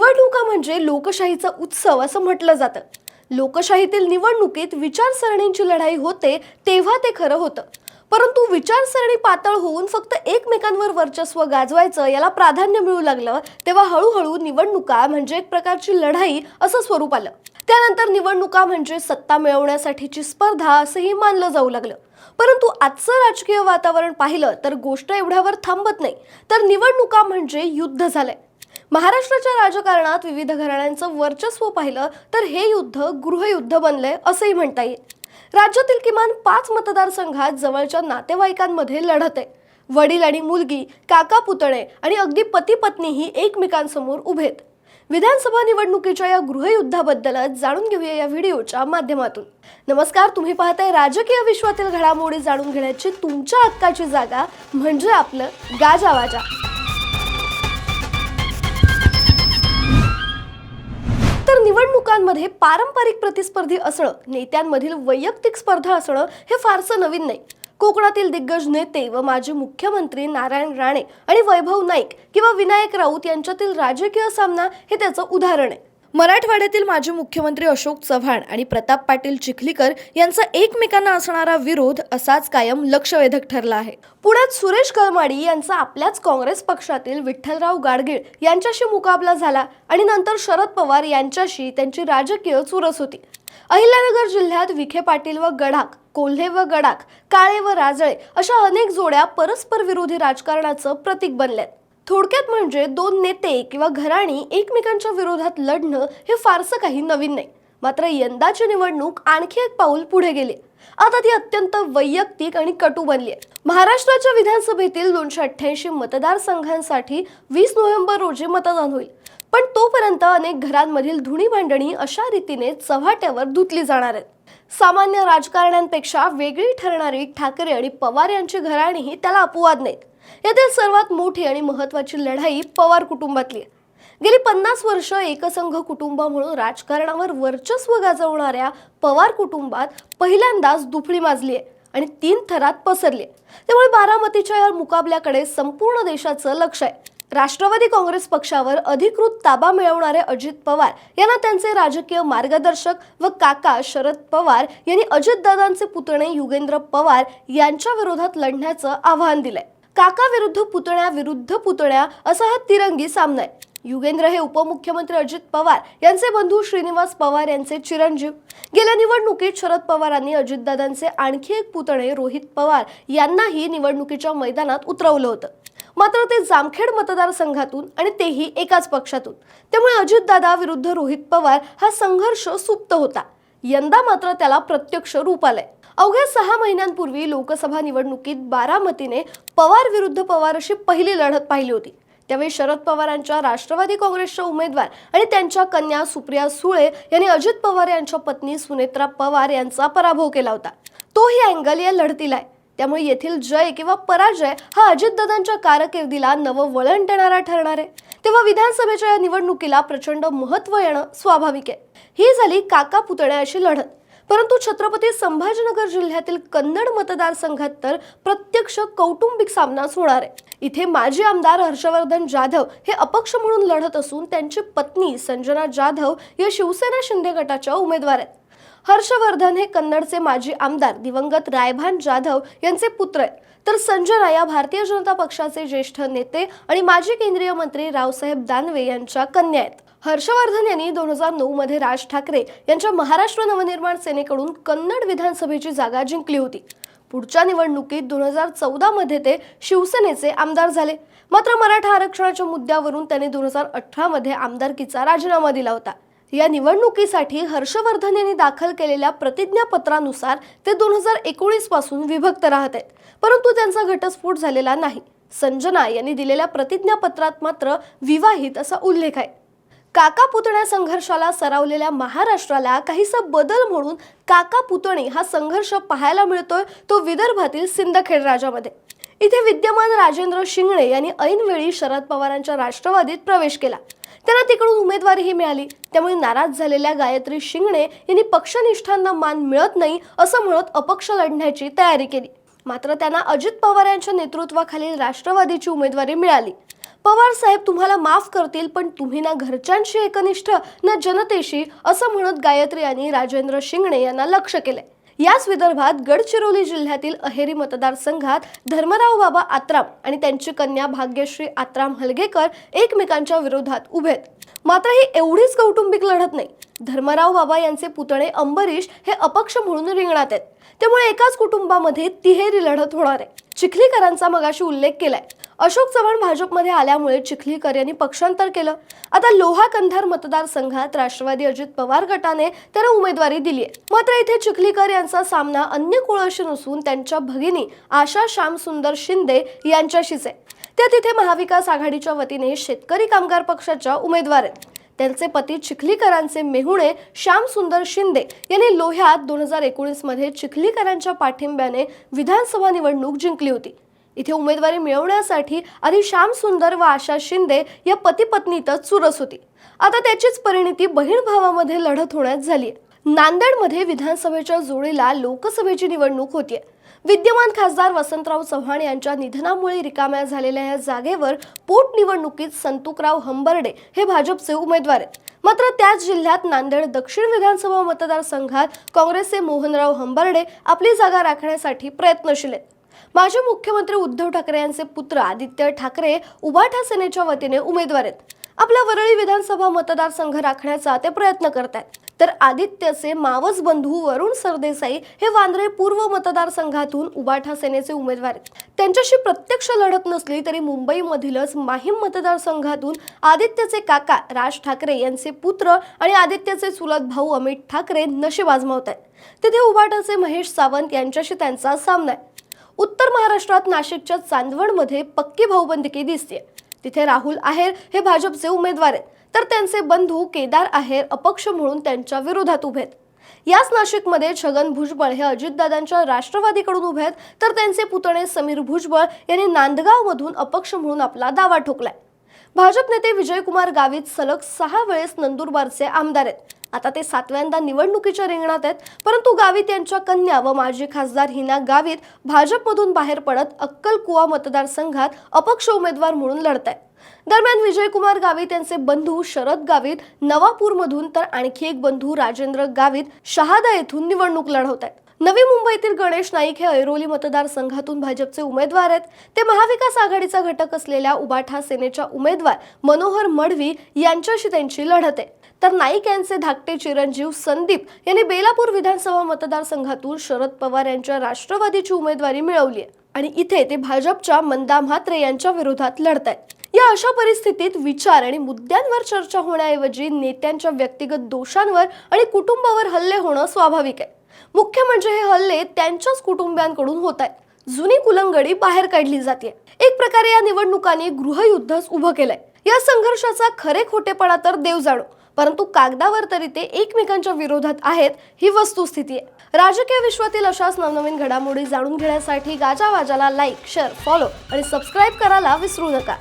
निवडणुका म्हणजे लोकशाहीचा उत्सव असं म्हटलं जातं. लोकशाहीतील निवडणुकीत विचारसरणींची लढाई होते तेव्हा ते खरं होतं. परंतु विचारसरणी पातळ होऊन फक्त एकमेकांवर वर्चस्व गाजवायचं याला प्राधान्य मिळू लागलं तेव्हा हळूहळू निवडणुका म्हणजे एक प्रकारची लढाई असं स्वरूप आलं. त्यानंतर निवडणुका म्हणजे सत्ता मिळवण्यासाठीची स्पर्धा असंही मानलं जाऊ लागलं. परंतु आजचं राजकीय वातावरण पाहिलं तर गोष्ट एवढ्यावर थांबत नाही. तर निवडणुका म्हणजे युद्ध झालंय. महाराष्ट्राच्या राजकारणात विविध घराण्यांचं वर्चस्व पाहिलं तर हे युद्ध गृहयुद्ध बनलंय असंही म्हणता येईल. राज्यातील किमान पाच मतदारसंघात जवळच्या नातेवाईकांमध्ये लढत आहे. वडील आणि मुलगी काका पुतळे आणि अगदी पती पत्नीही एकमेकांसमोर उभेत विधानसभा निवडणुकीच्या या गृहयुद्धाबद्दलच जाणून घेऊया या व्हिडिओच्या माध्यमातून. नमस्कार तुम्ही पाहताय राजकीय विश्वातील घडामोडी जाणून घेण्याची तुमच्या हक्काची जागा म्हणजे आपलं गाजावाजा निवडणुकांमध्ये पारंपरिक प्रतिस्पर्धी असणं नेत्यांमधील वैयक्तिक स्पर्धा असणं हे फारसं नवीन नाही. कोकणातील दिग्गज नेते व माजी मुख्यमंत्री नारायण राणे आणि वैभव नाईक किंवा विनायक राऊत यांच्यातील राजकीय सामना हे त्याचं उदाहरण आहे. मराठवाड्यातील माजी मुख्यमंत्री अशोक चव्हाण आणि प्रताप पाटील चिखलीकर यांचा एकमेकांना असणारा विरोध असाच कायम लक्षवेधक ठरला आहे. पुण्यात सुरेश कळमाडी यांचा आपल्याच काँग्रेस पक्षातील विठ्ठलराव गाडगीळ यांच्याशी मुकाबला झाला आणि नंतर शरद पवार यांच्याशी त्यांची राजकीय चुरस होती. अहिल्यानगर जिल्ह्यात विखे पाटील व गडाख कोल्हे व गडाख काळे व राजळे अशा अनेक जोड्या परस्पर विरोधी राजकारणाचं प्रतीक बनल्यात. थोडक्यात म्हणजे दोन नेते किंवा घराणी एकमेकांच्या विरोधात लढणं हे फारसं काही नवीन नाही. मात्र यंदाची निवडणूक आणखी एक पाऊल पुढे गेली आता ती अत्यंत वैयक्तिक आणि कटू बनली आहे. महाराष्ट्राच्या विधानसभेतील दोनशे अठ्ठ्याऐंशी मतदारसंघांसाठी वीस नोव्हेंबर रोजी मतदान होईल. पण तोपर्यंत अनेक घरांमधील धुणी भांडणी अशा रीतीने चव्हाट्यावर धुतली जाणार आहेत. सामान्य राजकारण्यांपेक्षा वेगळी ठरणारी ठाकरे आणि पवार यांची घराणीही त्याला अपवाद नाहीत. यातील सर्वात मोठी आणि महत्वाची लढाई पवार कुटुंबातली आहे. गेली पन्नास वर्ष एकसंघ कुटुंब म्हणून राजकारणावर वर्चस्व गाजवणाऱ्या पवार कुटुंबात पहिल्यांदाच दुफळी माजली आहे आणि तीन थरात पसरली आहे. त्यामुळे बारामतीच्या या मुकाबल्याकडे संपूर्ण देशाचं लक्ष आहे. राष्ट्रवादी काँग्रेस पक्षावर अधिकृत ताबा मिळवणारे अजित पवार यांना त्यांचे राजकीय मार्गदर्शक व काका शरद पवार यांनी अजितदादांचे पुतणे युगेंद्र पवार यांच्या विरोधात लढण्याचं आव्हान दिलंय. काका विरुद्ध पुतण्या विरुद्ध पुतण्या असा हा तिरंगी सामना आहे. युगेंद्र हे उपमुख्यमंत्री अजित पवार यांचे बंधू श्रीनिवास पवार यांचे चिरंजीव. गेल्या निवडणुकीत शरद पवारांनी अजितदादांचे आणखी एक पुतणे रोहित पवार यांनाही निवडणुकीच्या मैदानात उतरवलं होतं. मात्र ते जामखेड मतदारसंघातून आणि तेही एकाच पक्षातून. त्यामुळे अजितदादा विरुद्ध रोहित पवार हा संघर्ष सुप्त होता. यंदा मात्र त्याला प्रत्यक्ष रूप आलंय. अवघ्या सहा महिन्यांपूर्वी लोकसभा निवडणुकीत बारामतीने पवार विरुद्ध पवार अशी पहिली लढत पाहिली होती. त्यावेळी शरद पवारांच्या राष्ट्रवादी काँग्रेसच्या उमेदवार आणि त्यांच्या कन्या सुप्रिया सुळे यांनी अजित पवार यांच्या पत्नी सुनेत्रा पवार यांचा पराभव केला होता. तोही अँगल या लढतीला आहे. त्यामुळे येथील जय किंवा पराजय हा अजितदादांच्या कारकिर्दीला नवं वळण देणारा ठरणार आहे. तेव्हा विधानसभेच्या या निवडणुकीला प्रचंड महत्त्व येणं स्वाभाविक आहे. ही झाली काका पुतळ्या अशी लढत. परंतु छत्रपती संभाजीनगर जिल्ह्यातील कन्नड मतदारसंघात तर प्रत्यक्ष कौटुंबिक सामनाच होणार आहे. इथे माजी आमदार हर्षवर्धन जाधव हे अपक्ष म्हणून लढत असून त्यांची पत्नी संजना जाधव या शिवसेना शिंदे गटाच्या उमेदवार आहेत. हर्षवर्धन हे कन्नडचे माजी आमदार दिवंगत रायभान जाधव यांचे पुत्र आहेत. तर संजना या भारतीय जनता पक्षाचे ज्येष्ठ नेते आणि माजी केंद्रीय मंत्री रावसाहेब दानवे यांच्या कन्या आहेत. हर्षवर्धन यांनी दोन हजार नऊ मध्ये राज ठाकरे यांच्या महाराष्ट्र नवनिर्माण सेनेकडून कन्नड विधानसभेची जागा जिंकली होती. पुढच्या निवडणुकीत दोन हजार चौदा मध्ये ते शिवसेनेचे आमदार झाले. मात्र मराठा आरक्षणाच्या मुद्द्यावरून त्यांनी दोन हजार अठरा मध्ये आमदारकीचा राजीनामा दिला होता. या निवडणुकीसाठी हर्षवर्धन यांनी दाखल केलेल्या प्रतिज्ञापत्रानुसार ते दोन हजार एकोणीसपासून विभक्त राहत. आहेत परंतु त्यांचा घटस्फोट झालेला नाही. संजना यांनी दिलेल्या प्रतिज्ञापत्रात मात्र विवाहित असा उल्लेख आहे. काका पुतण्या संघर्षाला सरावलेल्या महाराष्ट्राला काहीसा बदल म्हणून काका पुतणे हा संघर्ष पाहायला मिळतोय तो विदर्भातील सिंदखेड राजामध्ये इथे विद्यमान राजेंद्र शिंगणे यांनी ऐनवेळी शरद पवारांच्या राष्ट्रवादीत प्रवेश केला. त्यांना तिकडून उमेदवारीही मिळाली. त्यामुळे नाराज झालेल्या गायत्री शिंगणे यांनी पक्षनिष्ठांना मान मिळत नाही असं म्हणत अपक्ष लढण्याची तयारी केली. मात्र त्यांना अजित पवार यांच्या नेतृत्वाखालील राष्ट्रवादीची उमेदवारी मिळाली. पवार साहेब तुम्हाला माफ करतील पण तुम्ही ना घरच्यांशी एकनिष्ठ ना जनतेशी असं म्हणत गायत्री यांनी राजेंद्र शिंगणे यांना लक्ष केलंय. याच विदर्भात गडचिरोली जिल्ह्यातील अहेरी मतदारसंघात धर्मराव बाबा आत्राम आणि त्यांची कन्या भाग्यश्री आत्राम हलगेकर एकमेकांच्या विरोधात उभे आहेत. मात्र ही एवढीच कौटुंबिक लढत नाही. धर्मराव बाबा यांचे पुतणे अंबरीश हे अपक्ष म्हणून रिंगणात आहेत. त्यामुळे एकाच कुटुंबामध्ये तिहेरी लढत होणार आहे. चिखलीकरांचा मगाशी उल्लेख केलाय. अशोक चव्हाण भाजपमध्ये आल्यामुळे चिखलीकर यांनी पक्षांतर केलं. आता लोहा कंधार मतदारसंघात राष्ट्रवादी अजित पवार गटाने त्यांना उमेदवारी दिली आहे मात्र इथे चिखलीकर यांचा सामना अन्य कुळाशी नसून त्यांच्या भगिनी आशा श्यामसुंदर शिंदे यांच्याशीच आहे. त्या तिथे महाविकास आघाडीच्या वतीने शेतकरी कामगार पक्षाच्या उमेदवार आहेत. त्यांचे पती चिखलीकरांचे मेहुणे श्यामसुंदर शिंदे यांनी लोह्यात दोन हजार एकोणीसमध्ये चिखलीकरांच्या पाठिंब्याने विधानसभा निवडणूक जिंकली होती. इथे उमेदवारी मिळवण्यासाठी आधी श्याम सुंदर व आशा शिंदे या पती पत्नीतच चुरस होती. आता त्याचीच परिणिती बहीण भावामध्ये लढत होण्यात झाली नांदेडमध्ये विधानसभेच्या जोडीला लोकसभेची निवडणूक होतीये. विद्यमान खासदार वसंतराव चव्हाण यांच्या निधनामुळे रिकाम्या झालेल्या या जागेवर पोटनिवडणुकीत संतुकराव हंबर्डे हे भाजपचे उमेदवार आहेत. मात्र त्याच जिल्ह्यात नांदेड दक्षिण विधानसभा मतदारसंघात काँग्रेसचे मोहनराव हंबर्डे आपली जागा राखण्यासाठी प्रयत्नशील आहेत. माजी मुख्यमंत्री उद्धव ठाकरे यांचे पुत्र आदित्य ठाकरे उभाठा सेनेच्या वतीने उमेदवार आहेत. आपला वरळी विधानसभा मतदारसंघ राखण्याचा ते प्रयत्न करत आहेत. तर आदित्यचे मावस बंधू वरुण सरदेसाई हे वांद्रे पूर्व मतदारसंघातून उबाठा सेनेचे उमेदवार आहेत. त्यांच्याशी प्रत्यक्ष लढत नसली तरी मुंबईमधीलच माहीम मतदारसंघातून आदित्यचे काका राज ठाकरे यांचे पुत्र आणि आदित्यचे चुलत भाऊ अमित ठाकरे नशीब आजमावत आहेत. तिथे उबाटाचे महेश सावंत यांच्याशी त्यांचा सामना आहे. उत्तर महाराष्ट्रात नाशिकच्या चांदवडमध्ये पक्की भाऊबंदकी दिसते. तिथे राहुल आहेर हे भाजपचे उमेदवार आहेत. तर त्यांचे बंधू केदार आहेर अपक्ष म्हणून त्यांच्या विरोधात उभे आहेत. याच नाशिकमध्ये छगन भुजबळ हे अजितदादांच्या राष्ट्रवादीकडून उभे आहेत. तर त्यांचे पुतणे समीर भुजबळ यांनी नांदगावमधून अपक्ष म्हणून आपला दावा ठोकलाय. भाजप नेते विजयकुमार गावित सलग सहा वेळेस नंदुरबारचे आमदार आहेत. आता ते सातव्यांदा निवडणुकीच्या रिंगणात आहेत परंतु गावित यांच्या कन्या व माजी खासदार हिना गावित भाजपमधून बाहेर पडत अक्कलकुवा मतदारसंघात अपक्ष उमेदवार म्हणून लढत आहेत दरम्यान विजयकुमार गावित यांचे बंधू शरद गावित नवापूरमधून तर आणखी एक बंधू राजेंद्र गावित शहादा येथून निवडणूक लढवत आहेत नवी मुंबईतील गणेश नाईक हे ऐरोली मतदारसंघातून भाजपचे उमेदवार आहेत. ते महाविकास आघाडीचा घटक असलेल्या उबाठा सेनेच्या उमेदवार मनोहर मडवी यांच्याशी त्यांची लढत आहे. तर नाईक यांचे धाकटे चिरंजीव संदीप यांनी बेलापूर विधानसभा मतदारसंघातून शरद पवार यांच्या राष्ट्रवादीची उमेदवारी मिळवली आहे. आणि इथे ते भाजपच्या मंदा म्हात्रे यांच्या विरोधात लढत आहेत. या अशा परिस्थितीत विचार आणि मुद्द्यांवर चर्चा होण्याऐवजी नेत्यांच्या व्यक्तिगत दोषांवर आणि कुटुंबावर हल्ले होणं स्वाभाविक आहे. मुख्य म्हणजे हे हल्ले त्यांच्याच कुटुंबियांकडून होत आहेत. जुनी कुलंगडी बाहेर काढली जाते. एक प्रकारे या निवडणुकांनी गृहयुद्धच उभं केलंय. या संघर्षाचा खरे खोटेपणा तर देव जाणो परंतु कागदावर तरी ते एकमेकांच्या विरोधात आहेत ही वस्तुस्थिती आहे. राजकीय विश्वातील अशाच नवनवीन घडामोडी जाणून घेण्यासाठी गाजावाजाला लाईक शेअर फॉलो आणि सबस्क्राईब करायला विसरू नका.